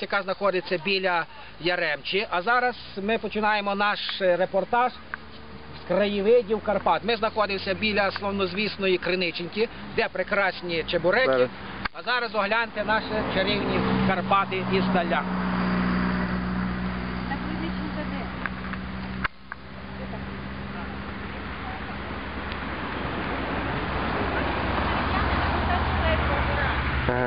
Яка знаходиться біля Яремчі. А зараз ми починаємо наш е, репортаж з краєвидів Карпат. Ми знаходимося біля славнозвісної Криниченьки, де прекрасні чебуреки. А зараз огляньте наші чарівні Карпати і Так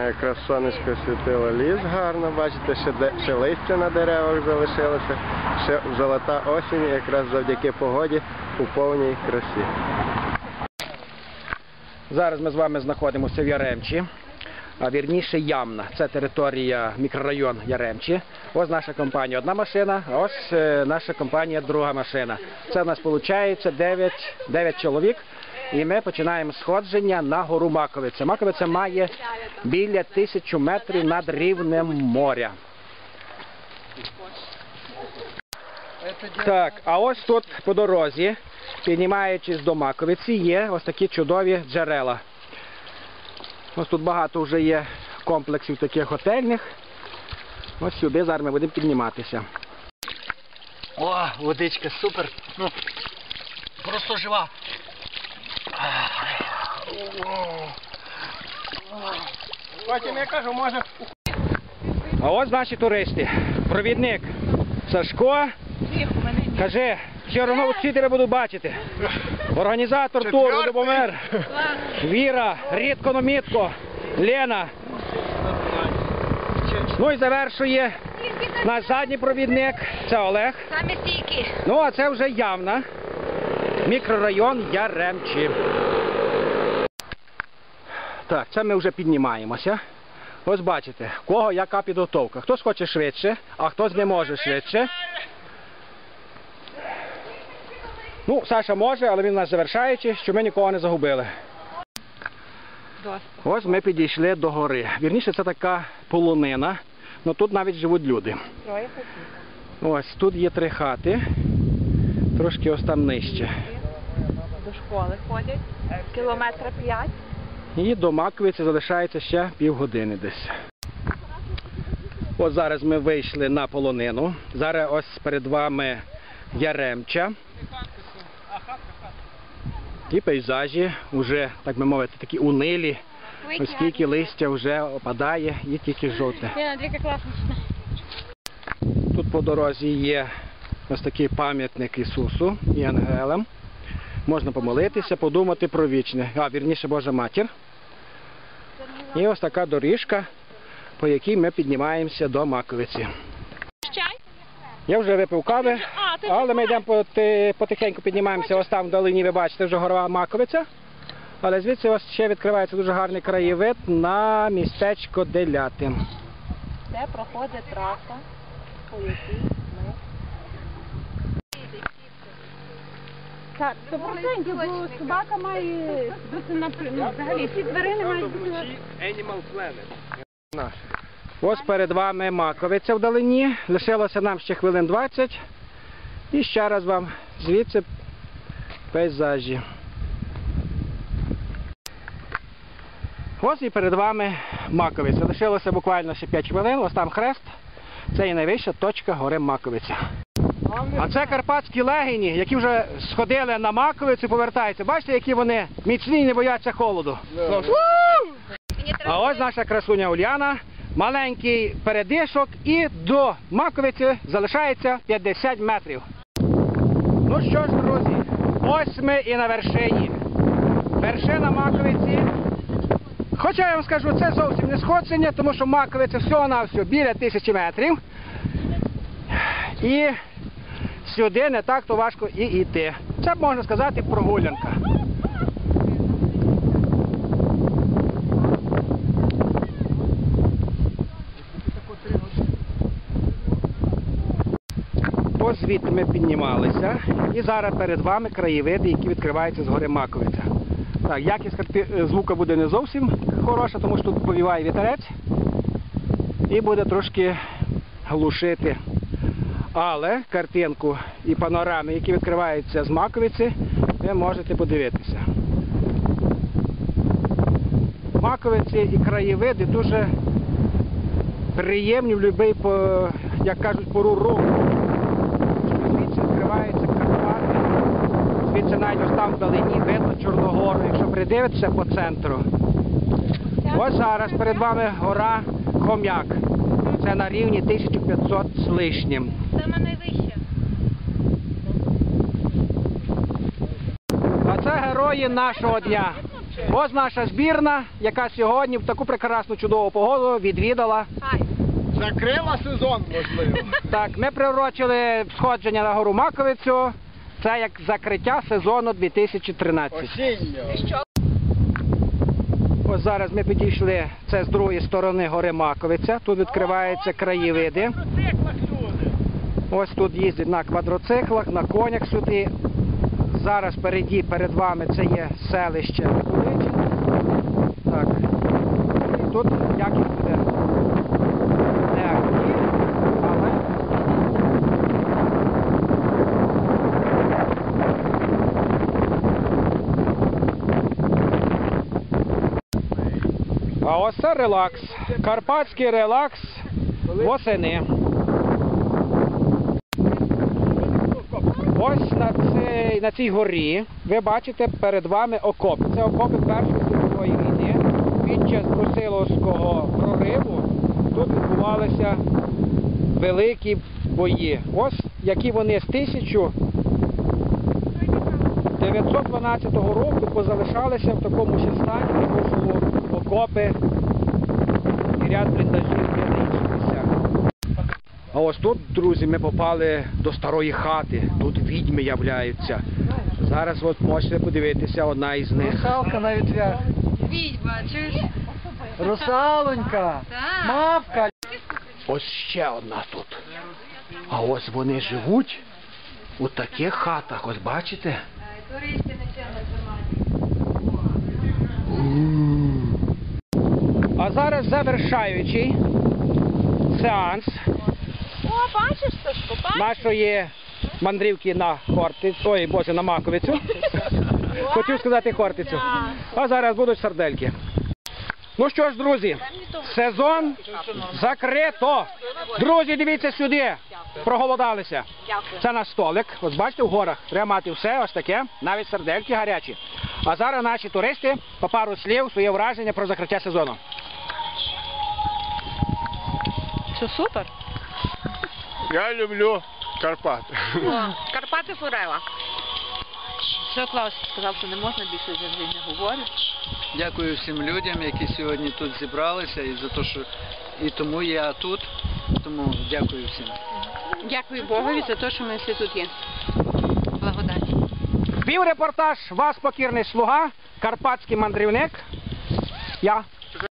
Якраз сонечко світило ліс гарно, бачите, ще, де, ще листя на деревах залишилося, ще золота осінь, якраз завдяки погоді у повній красі. Зараз ми з вами знаходимося в Яремчі, а вірніше Ямна. Це територія, мікрорайон Яремчі. Ось наша компанія одна машина, а ось е, наша компанія друга машина. Це в нас виходить 9, 9 чоловік. І ми починаємо сходження на гору Маковиця. Маковиця має біля тисячу метрів над рівнем моря. Так, а ось тут по дорозі, піднімаючись до Маковиці, є ось такі чудові джерела. Ось тут багато вже є комплексів таких готельних. Ось сюди зараз ми будемо підніматися. О, водичка супер. Ну, просто жива. Потім я кажу, може А ось наші туристи. Провідник Сашко. Каже, все одно всі тебе буду бачити. Організатор туру Любомир. Віра, Рідко Номітко, Лена. Ну і завершує наш задній провідник. Це Олег. Самі стійкі. Ну а це вже явна. Мікрорайон Яремчі. Так, це ми вже піднімаємося. Ось бачите, кого яка підготовка. Хтось хоче швидше, а хтось не може швидше. Ну, Саша може, але він у нас завершаючий, щоб ми нікого не загубили. Ось ми підійшли до гори. Вірніше, це така полонина. Ну тут навіть живуть люди. Ось тут є три хати, трошки ось там нижче. До школи ходять. Кілометра п'ять. І до Маковиці залишається ще півгодини десь. От зараз ми вийшли на полонину. Зараз ось перед вами Яремча. І пейзажі вже, так би мовити, такі унилі, оскільки листя вже опадає і тільки жовте. Класно. Тут по дорозі є ось такий пам'ятник Ісусу і ангелам. Можна помолитися, подумати про вічне, а вірніше Божа матір. І ось така доріжка, по якій ми піднімаємося до Маковиці. Я вже випив кави, але ми йдемо потихеньку піднімаємося. Ось там вдалині ви бачите вже гора Маковиця. Але звідси ось ще відкривається дуже гарний краєвид на містечко Деляти. Де проходить траса, по якій Так, сто процентів, бо собака має бути напряму. Взагалі, всі тварини мають бути на Ось перед вами Маковиця вдалині. Лишилося нам ще хвилин 20. І ще раз вам звідси пейзажі. Ось і перед вами Маковиця. Лишилося буквально ще 5 хвилин. Ось там хрест. Це і найвища точка гори Маковиця. А це карпатські легені, які вже сходили на Маковицю повертаються. Бачите, які вони міцні і не бояться холоду. А ось наша красуня Уляна. Маленький передишок і до Маковиці залишається 50 метрів. Ну що ж, друзі, ось ми і на вершині. Вершина Маковиці. Хоча я вам скажу, це зовсім не сходження, тому що Маковиця всього-навсього біля тисячі метрів. І сюди не так то важко і йти. Це можна сказати прогулянка. Звідти ми піднімалися. І зараз перед вами краєвиди, які відкриваються з гори Маковиця. Так, якість звука буде не зовсім хороша, тому що тут повіває вітерець і буде трошки глушити. Але картинку і панорами, які відкриваються з Маковиці, ви можете подивитися. Маковиці і краєвиди дуже приємні в будь-який, як кажуть, пору року. Звідси відкриваються Карпати. Звідси навіть ось там вдалині видно Чорногору, якщо придивитися по центру. Ось зараз перед вами гора Хом'як. Це на рівні 1500 з лишнім. Саме найвище. А це герої нашого дня. Ось наша збірна, яка сьогодні в таку прекрасну чудову погоду відвідала. Закрила сезон, можливо. Так, ми приурочили сходження на гору Маковицю. Це як закриття сезону 2013. Осінньо. Ось зараз ми підійшли, це з другої сторони гори Маковиця. Тут відкриваються краєвиди. Ось тут їздять на квадроциклах, на конях сюди. Зараз переді перед вами це є селище. Так. І тут якість буде не але А ось це релакс. Карпатський релакс восени. Ось на цій, на цій горі ви бачите перед вами окопи. Це окопи Першої світової війни. Під час Брусиловського прориву тут відбувалися великі бої. Ось які вони з 1912 року позалишалися в такому ще стані, тому що окопи і ряд бліндажів на інших. А ось тут, друзі, ми попали до старої хати. Тут відьми являються. Зараз от можете подивитися одна із них. Русалка на вітрях. Відьма, чуєш? Русалонька. Так. Мавка. Ось ще одна тут. А ось вони живуть у таких хатах, ось бачите? Туристи А зараз завершаючий сеанс О, бачиш, Сашко, бачиш? нашої мандрівки на Хортицю, ой, боже, на Маковицю. Хотів сказати Хортицю. А зараз будуть сардельки. Ну що ж, друзі, сезон закрито. Друзі, дивіться сюди. Проголодалися. Це наш столик. Ось бачите, в горах треба мати все, ось таке, навіть сардельки гарячі. А зараз наші туристи по пару слів своє враження про закриття сезону. Що супер? Я люблю Карпати. Карпати Форева. Що Клаус сказав, що не можна більше завжди не говорить. Дякую всім людям, які сьогодні тут зібралися, і за те, що і тому я тут. Тому дякую всім. Дякую Богові за те, що ми всі тут є. Благодать. Вів репортаж вас покірний слуга, карпатський мандрівник. Я